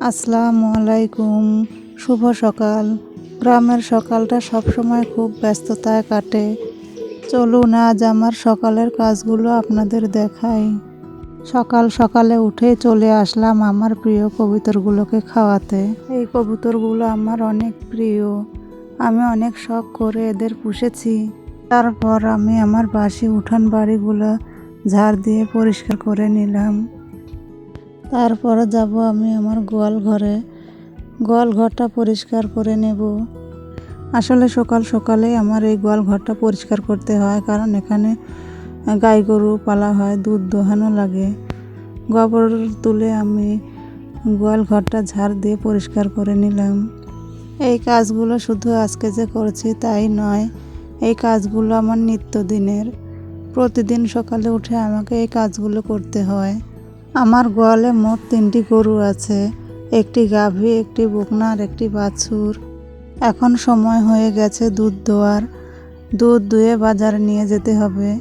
আসসালামু আলাইকুম। শুভ সকাল। গ্রামের সকালটা সবসময় খুব ব্যস্ততায় কাটে। চলুন আজ আমার সকালের কাজগুলো আপনাদের দেখাই। সকাল সকালে উঠে চলে আসলাম আমার প্রিয় কবুতরগুলোকে খাওয়াতে। এই কবুতরগুলো আমার অনেক প্রিয়। আমি অনেক শখ করে এদের পুষেছি। তারপর আমি আমার বাসি উঠান বাড়িগুলো ঝাড় দিয়ে পরিষ্কার করে নিলাম। তারপরে যাব আমি আমার গোয়াল ঘরে। গোয়াল ঘরটা পরিষ্কার করে নেব। আসলে সকাল সকালে আমার এই গোয়াল ঘরটা পরিষ্কার করতে হয়, কারণ এখানে গাই গরু পালা হয়, দুধ দোহানো লাগে। গোবর তুলে আমি গোয়াল ঘরটা ঝাড় দিয়ে পরিষ্কার করে নিলাম। এই কাজগুলো শুধু আজকে যে করছি তাই নয়, এই কাজগুলো আমার নিত্যদিনের। প্রতিদিন সকালে উঠে আমাকে এই কাজগুলো করতে হয়। আমার গোয়ালে মোট তিনটি গরু আছে, একটি গাভী, একটি বকনা আর একটি বাছুর। এখন সময় হয়ে গেছে দুধ দোয়ার দুধ দুয়ে বাজারে নিয়ে যেতে হবে।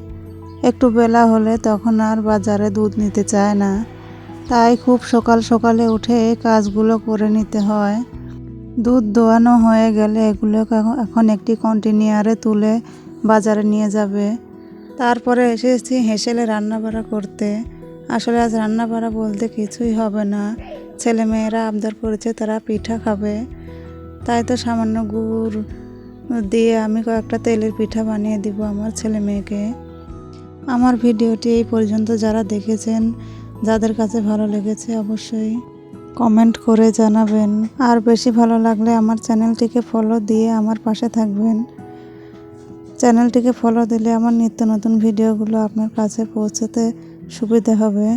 একটু বেলা হলে তখন আর বাজারে দুধ নিতে চায় না। তাই খুব সকাল সকালে উঠে এই কাজগুলো করে নিতে হয়। দুধ দোয়ানো হয়ে গেলে এগুলোকে এখন- একটি কন্টেনারে তুলে বাজারে নিয়ে যাবে। তারপরে এসেছি হেসেলে রান্না বাড়া করতে। আসলে আজ রান্না বাড়া বলতে কিছুই হবে না। ছেলে মেয়েরা আবদার করেছে, তারা পিঠা খাবে। তাই তো সামান্য গুড় দিয়ে আমি কয়েকটা তেলের পিঠা বানিয়ে দিব আমার ছেলে মেয়েকে আমার ভিডিওটি এই পর্যন্ত, যারা দেখেছেন, যাদের কাছে ভালো লেগেছে অবশ্যই কমেন্ট করে জানাবেন। আর বেশি ভালো লাগলে আমার চ্যানেলটিকে ফলো দিয়ে আমার পাশে থাকবেন। চ্যানেলটিকে ফলো দিলে আমার নিত্য নতুন ভিডিওগুলো আপনার কাছে পৌঁছাতে সুবিধা হবে।